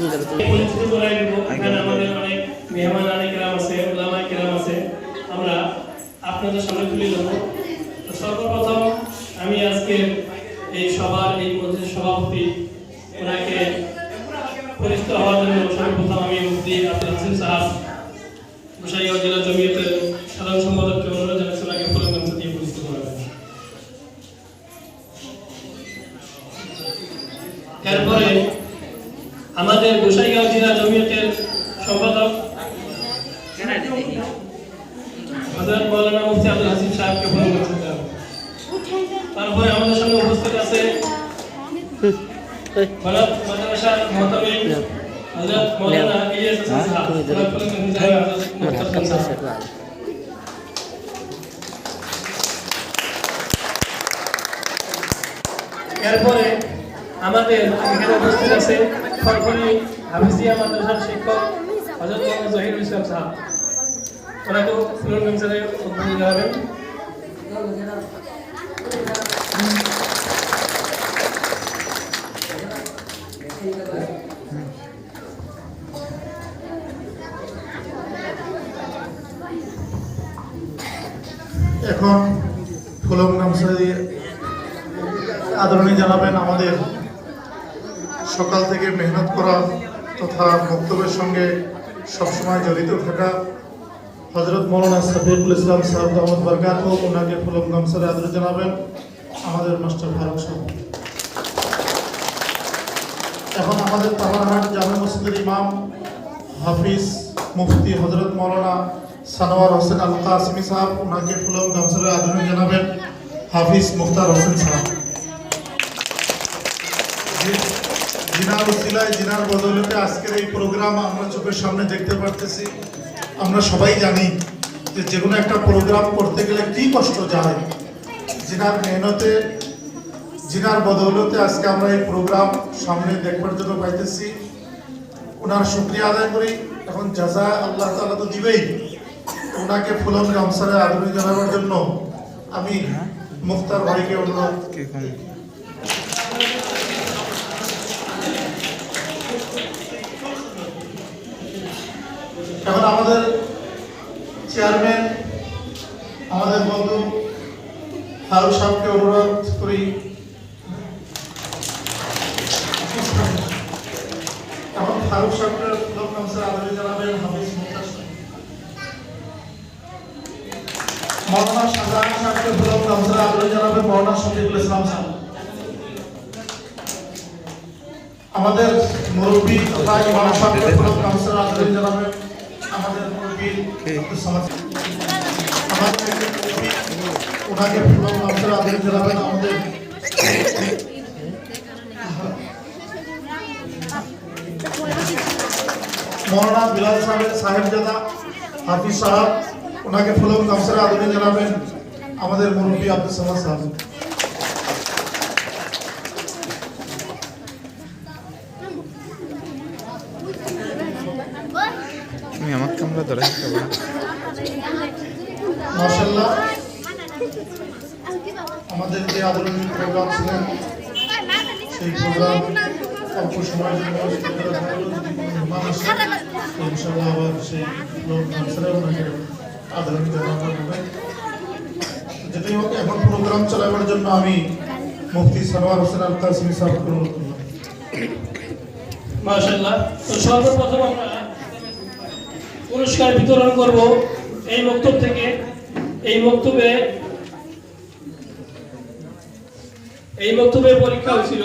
তুমি যাবে তুমি আমাদের অনেক গ্রাম আছে গ্রাম আছে আমরা আপনাদের সামনে তুলে দেবো সর্বপ্রথম আমি আজকে এই সবার এই মধ্যে সভাপতি ওনাকে পরিচিত হওয়ার জন্য সর্বপ্রথম আমি মুফতি আব্দুল হাসিম সাহাব গোসাইগাঁও জেলা জমিয়তের সাধারণ সম্পাদককে অনুরোধ জানাচ্ছি ওনাকে ফুলগান দিয়ে পরিচিত করাবেন এরপরে আমাদের গোসাইগাঁও জেলা জমিয়তের সম্পাদক হযরত মাওলানা মুফতি আব্দুল হাসিব সাহেবকে বরণ করতে হবে তারপরে আমাদের সামনে উপস্থিত আছে এই, ভারত মাদ্রাসার মহতামিম হযরত মাওলানা ইলিয়াস হাসান সাহেব তুমি ধরো। ওনার প্রধান হিসেবে হযরত আমার হাত মুফতি কামড় সাহেব। আছে, ভালো। এরপরে আমাদের এখানে উপস্থিত আছে সরকারি হাফিজিয়া মাদ্রাসার শিক্ষক, হজরত জহিরুল ইসলাম সাহেব। ওনাকেও ফুলন কমিশনে উদ্বোধন জানাবেন। এখন ফুলক নামসারি আদরণী জানাবেন আমাদের সকাল থেকে মেহনত করা তথা বক্তব্যের সঙ্গে সবসময় জড়িত থাকা হজরত মৌলানা সাফিকুল ইসলাম সাহেব আহমদ বরকাত ওনাকে ফুলক নামসারি আদর জানাবেন আমাদের মাস্টার ফারুক সাহেব। এখন আমাদের তামারহাট জামে মসজিদের ইমাম হাফিজ মুফতি হজরত মৌলানা সানোয়ার হোসেন আল কাসমি সাহেব, ওনাকে ফুলম গামসারে আদরণ জানাবেন হাফিজ মুখতার হোসেন সাহেব। জিনার উসিলায় জিনার বদৌলতে আজকের এই প্রোগ্রাম আমরা চোখের সামনে দেখতে পারতেছি। আমরা সবাই জানি যে যে কোনো একটা প্রোগ্রাম করতে গেলে কি কষ্ট যায়। জিনার মেহনতে, জিনার বদৌলতে আজকে আমরা এই প্রোগ্রাম সামনে দেখবার জন্য পাইতেছি। ওনার শুক্রিয়া আদায় করি। এখন জাজা আল্লাহ তালা তো দিবেই। ওনাকে ফুলন গামসারে আদরণী জানাবার জন্য আমি মুক্তার ভাইকে অনুরোধ এখন আমাদের চেয়ারম্যান আমাদের বন্ধু ফারুক সাহেবকে অনুরোধ করি। এখন ফারুক সাহেবের লোক নামসার জানাবেন, হাফিজ মুক্তার ইসলাম আমাদের মুরব্বী তথা ইমাম সাহেবকে জানাবেন। আমাদের ওনাকে নামসার আদরণী জানাবেন আমাদের মৌলানা বিলাল সাহেব সাহেবজাদা হাফিজ সাহেব ওনাকে ফুলক নামসার আদরণী জানাবেন আমাদের মুরব্বী আব্দুল সামাদ সাহেব। তুমি ধরে আমাদের যে আদরণীয় প্রোগ্রাম ছিলেন সেই প্রোগ্রাম অল্প সময়ের জন্য আবার সেই যেটাই হোক, এখন প্রোগ্রাম চালাবার জন্য আমি মুফতি সানোয়ার হোসেন মাশাআল্লাহ। তো সর্বপ্রথম আমরা পুরস্কার বিতরণ করব এই বক্তব্য থেকে। এই বক্তব্যে এই বক্তব্যের পরীক্ষা হয়েছিল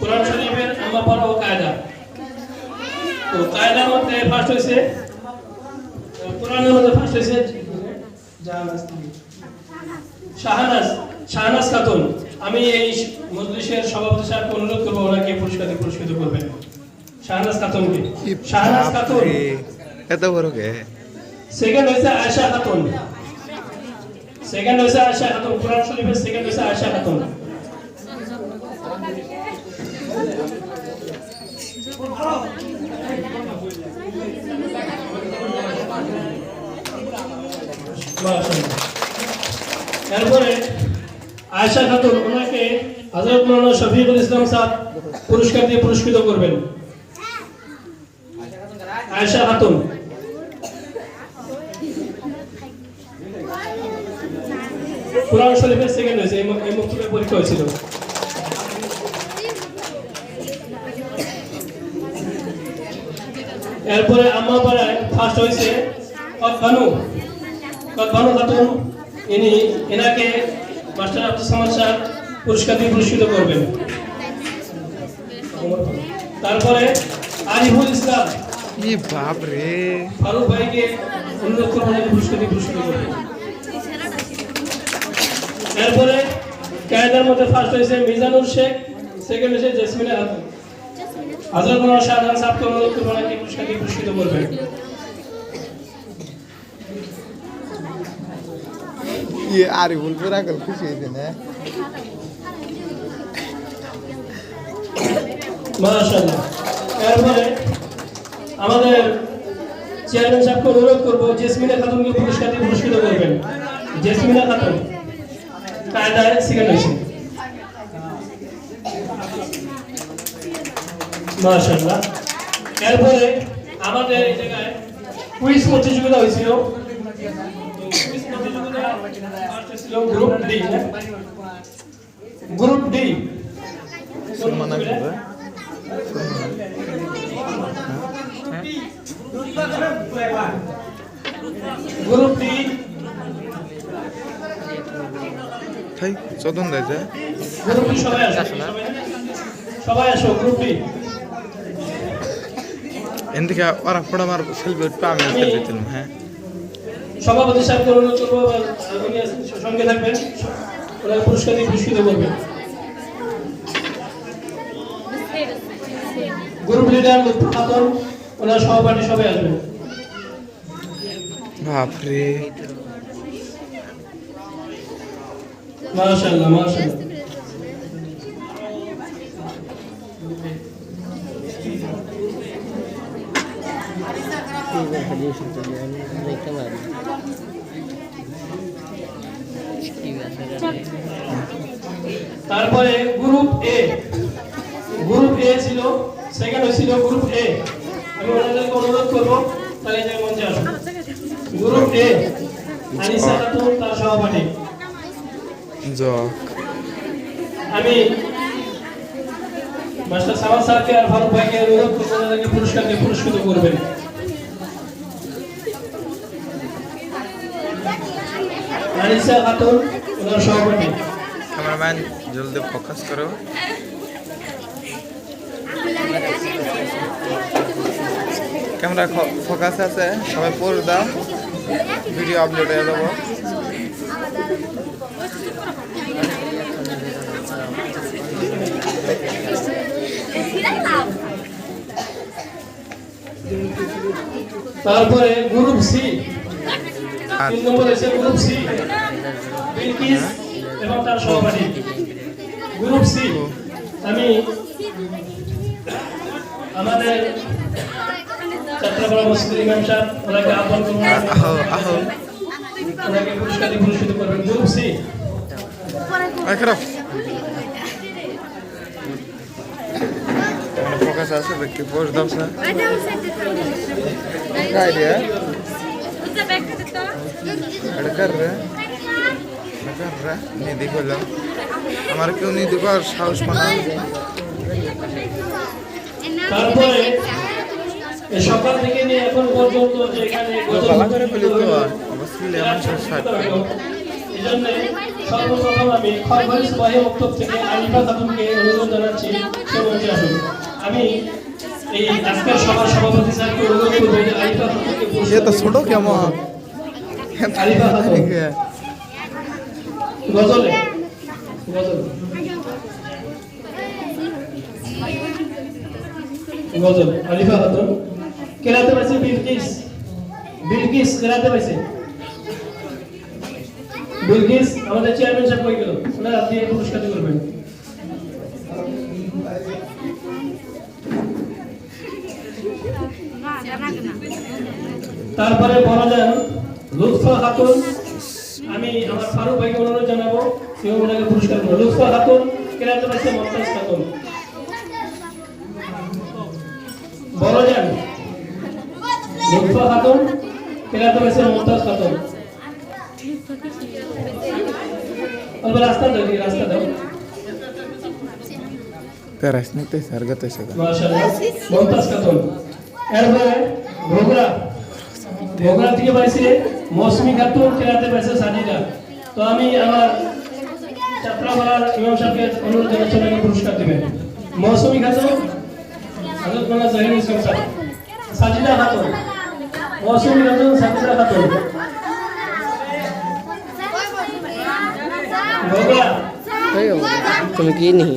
কোরআন শরীফের আম্মা পাড়া ও কায়দা। তো কায়দার মধ্যে ফার্স্ট হয়েছে কোরআনের মধ্যে ফার্স্ট হয়েছে শাহানাজ শাহানাজ খাতুন। আমি এই মজলিসের সভাপতি সাহেবকে অনুরোধ করব ওনাকে পুরস্কার পুরস্কৃত করবেন। শাহনাজ খাতুনকে। শাহনাজ খাতুন এত বড় কে? সেকেন্ড হয়েছে আয়শা খাতুন। সেকেন্ড হয়েছে আয়শা খাতুন, কোরআন শরীফের সেকেন্ড হয়েছে আয়শা খাতুন। এরপরে আয়শা খাতুন, ওনাকে হযরত মাওলানা শফিকুল ইসলাম সাহেব পুরস্কার দিয়ে পুরস্কৃত করবেন। আয়শা খাতুন শরীফের সেকেন্ড হয়েছে, এই পরীক্ষা হয়েছিল। এরপরে আমার পাড়ায় ফার্স্ট হয়েছে কদবানু কদবানু খাতুন ইনি, এনাকে মাস্টার আব্দুল পুরস্কার দিয়ে পুরস্কৃত করবেন। তারপরে আরিফুল ইসলাম। ই বাপ রে ফারুক ভাইকে অনুরোধ করব ওনাকে পুরস্কার দিয়ে পুরস্কৃত করবেন এরপরে কায়দার মধ্যে ফার্স্ট হয়েছে মিজানুর শেখ সেকেন্ড হয়েছে জেসমিনা খাতুন হজরত মোহাম্মদ শাহজাহান সাহেবকে অনুরোধ করব ওনাকে পুরস্কার দিয়ে পুরস্কৃত করবেন ই আরে বল পুরা খুশি হইছে না? মাশাআল্লাহ। এরপরে আমাদের চেয়ারম্যান সাহেবকে অনুরোধ করব জেসমিনা খাতুনকে পুরস্কার দিয়ে পুরস্কৃত করবেন। জেসমিনা খাতুন, কায়দায় সেকেন্ড হয়েছে। মাশাআল্লাহ। এরপরে আমাদের এই জায়গায় কুইজ প্রতিযোগিতা হয়েছিল। গ্রুপ ডি গ্রুপ ডি সম্মান করবে গ্রুপ ডি তাই চদন দাইছে গ্রুপ ডি সবাই আসো সবাই আসো গ্রুপ ডি এদিকে ওরা পড়া মার সেলফি উঠবে আমি সেলফি তুলব হ্যাঁ। সভাপতি সাহেবকে অনুরোধ করব উনি সঙ্গে থাকবেন। ওনার পুরস্কার দিয়ে পুরস্কৃত করবেন। গ্রুপ লিডার লুৎফা খাতুন ওনার সহপাঠী সবাই আসবেন। বাপ রে মাশাআল্লাহ মাশাআল্লাহ। তারপরে গ্রুপ এ গ্রুপ এ ছিল সেকেন্ড হয়েছিল গ্রুপ এ আমি ওনাদেরকে অনুরোধ করব, তাহলে যে মঞ্চে আসুন গ্রুপ এ আনিসা খাতুন তার সহপাঠী। আমি মাস্টার স্যারকে আর ফারুক ভাইকে অনুরোধ করব ওনাদেরকে পুরস্কার পুরস্কৃত করবেন। আনিসা খাতুন ওনার সহপাঠী। ক্যামেরাম্যান জলদি ফোকাস করো। ক্যামেরা ফোকাস আছে সবাই পড়ে দাও। ভিডিও আপলোড হয়ে দেবো তারপরে গ্রুপ সি। আর তিন নম্বর এসে গ্রুপ সি। বিলকিস এবং তার সহপাঠী। Group C. আমি আমাদের যাত্রাপাড়া মসজিদের ইমাম সাহেব ওনাকে আহ্বান করবেন ওনাকে পুরস্কার দিয়ে পুরস্কৃত করবেন। বুঝছি আখরাফ ফোকাস আমার কেউ নিধি কর সাহস পানা তারপরে সকাল থেকে নিয়ে এখন পর্যন্ত যেখানে সর্বপ্রথম আমি থেকে আলিফা খাতুনকে অনুরোধ জানাচ্ছি আমি এই আজকের সভার সভাপতি স্যারকে অনুরোধ করব যে আলিফা খাতুনকে ছোট কেমন? আলিফা খাতুন গজলে। গজল। আলিফা খাতুন কেরাতে পাইছে বিলকিস? বিলকিস কেরাতে পাইছে বিলকিস, আমাদের চেয়ারম্যান সাহেব কই গেল? ওনারা দিয়ে পুরস্কার করবেন তারপরে বলা যান লুৎফা খাতুন, আমি আমার ফারুক ভাইকে অনুরোধ জানাব কেউ ওনাকে পুরস্কার করব লুৎফা খাতুন কেরাতে পাইছে মমতাজ খাতুন? বড় যান লুৎফা খাতুন কেরাতে পাইছে মুমতাজ খাতুন। অল্প রাস্তা দাও দাও। ty, sargata মাশাআল্লাহ মুমতাজ খাতুন। এরপরে বগুড়া বগুড়া থেকে পাইছে মৌসুমী খাতুন কেরাতে পাইছে সাজিদা তো আমি আমার যাত্রাপাড়ার ইমাম সাহেবকে অনুরোধ জানাচ্ছি ওনাকে পুরস্কার দিবেন। মৌসুমী খাতুন হযরত মোল্লা জাহির ইসলাম সাহেব। সাজিদা খাতুন। খাতুন বগুড়া হয়ে গেল তুমি কি নিহি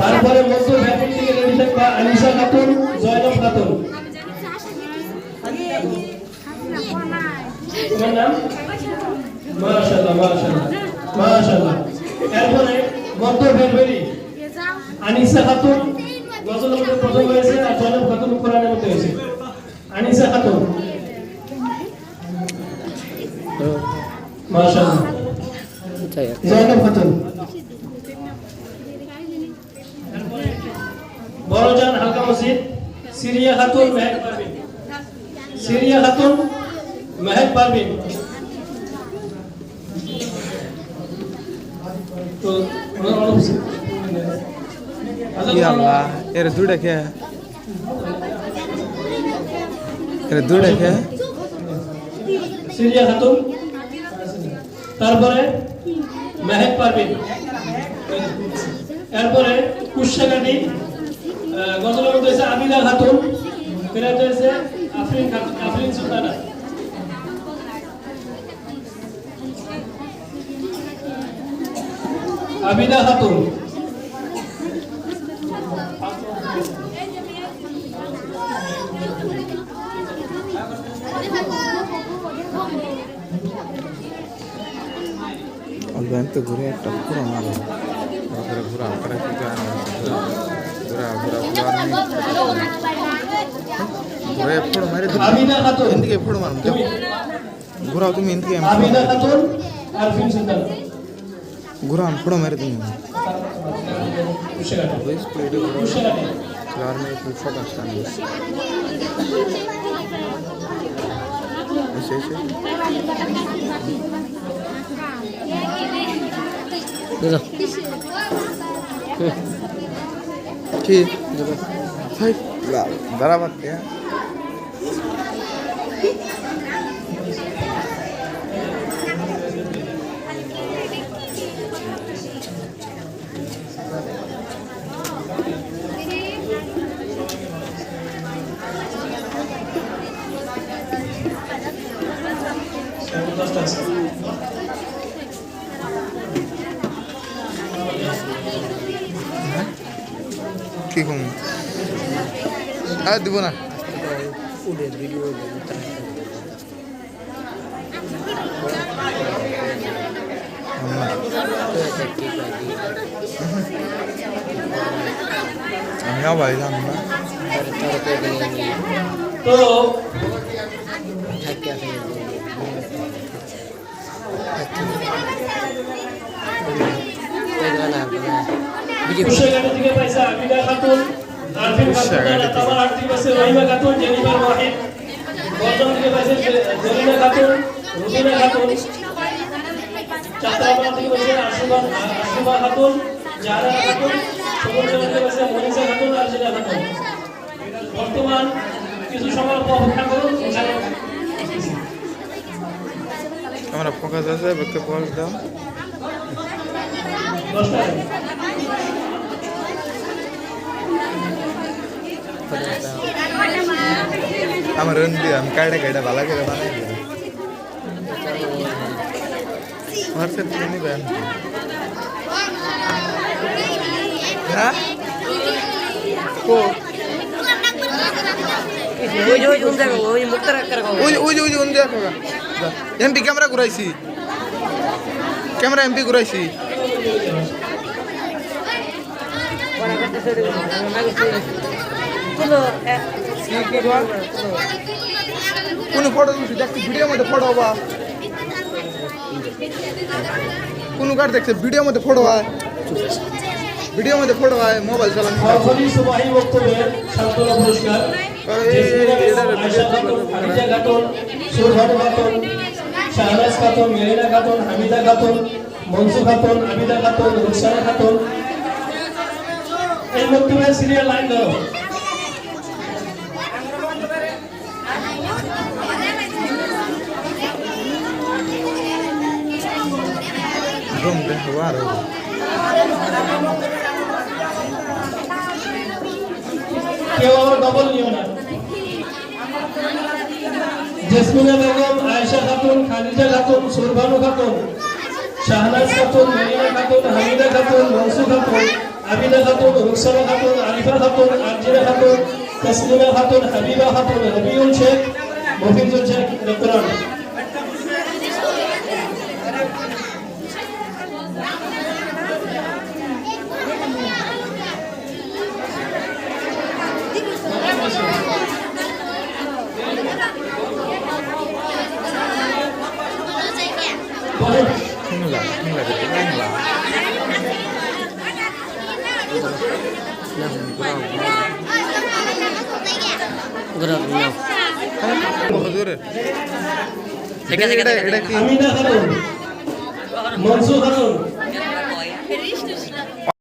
তারপরে মধ্য ভ্যাপন থেকে রেডি থাকবা আনিসা খাতুন জয়নব খাতুন। তোমার নাম? মাশাআল্লাহ মাশাআল্লাহ মাশাআল্লাহ। এরপরে মধ্য ভেলভেলি আনিসা খাতুন মধ্যে প্রথম হয়েছে আর জয়নব খাতুন কোরআনের মধ্যে হয়েছে আনিসা খাতুন মাশাআল্লাহ জয়নব খাতুন বড়জান হালকা মসজিদ সিরিয়া খাতুন মেহেক পারভিন সিরিয়া খাতুন মেহেক পারভিন তো ওনার é. Era dura que é. Siria Khatun. তারপরে মেহেক পারভিন। এরপরে গজলের মধ্যে হয়েছে আবিদা খাতুন। ফেরাতে হয়েছে আফরিন খাতুন আফরিন সুলতানা। আবিদা খাতুন। তো ঘুরে একটা পুরো মাল ঘুরে ঘুরা ওখানে কিন্তু ঘুরা ঘুরা ঘুরে এফোড় মারে এদিকে এফোড় মারুন যাও ঘুরাও তুমি এদিকে ঘুরা ফোড়ো মারে তুমি क्लार में एक ऊपर का स्थान है ऐसे ऐसे এসে বুঝো কি ফাইভ বরাবর দিয়া দশটা আছে কি কম আর দিব না। আমিও বাইলাম না। তো থেকে পাইছে আবিদা তামার আট থেকে পাইছে রহিমা খাতুন জেনিফার ওয়াহিদ গৌতম থেকে পাইছে জেরিনা খাতুন রুবিনা খাতুন চাতরাপাড়া থেকে পাইছে আশুবা আশুবা খাতুন জাহারা খাতুন সুবর্ণচন্দ্র থেকে পাইছে মনীষা খাতুন আর জিনা খাতুন। বর্তমান কিছু সময় অপেক্ষা করুন আমরা ফোকাস আছে বেকে পজ দাও দশটা। আমার রন দিয়ে আমি কাইডা কাইডা ভালো করে বানাই দিই আমার সে তুমি বেন হ্যাঁ ও ওই যে ওই যে দেখো ওই মুক্তার একটা ওই ওই যে ওই যে ওন এমপি ক্যামেরা ঘুরাইছি ক্যামেরা এমপি ঘুরাইছি কোন ফটো তুলছি? দেখছি ভিডিওর মধ্যে ফটো হবা কোন কার দেখছে? ভিডিওর মধ্যে ফটো হয়। ভিডিও মধ্যে ফটো ভাই মোবাইল চালান। খাতুন, শাহনাজ মেরিনা খাতুন, হামিদা খাতুন, মনসু খাতুন, আবিদা খাতুন, রুকসানা খাতুন। এই বক্তব্যের সিরিয়াল লাইন ধরো। রুম দেখো আর কেউ ডবল নিও না। জেসমিনা বেগম আয়েশা খাতুন খাদিজা খাতুন, সুরভানু খাতুন, শাহনাজ খাতুন মেরিনা খাতুন, হামিদা খাতুন মনসু খাতুন, আবিদা খাতুন, রুকসানা খাতুন, আরিফা খাতুন, আরজিনা খাতুন, তসলিমা খাতুন, হাবিবা খাতুন, রবিউল শেখ, মফিজুল শেখ ঠিক আছে এটা কি? হামিদা খাতুন। মনসু খাতুন।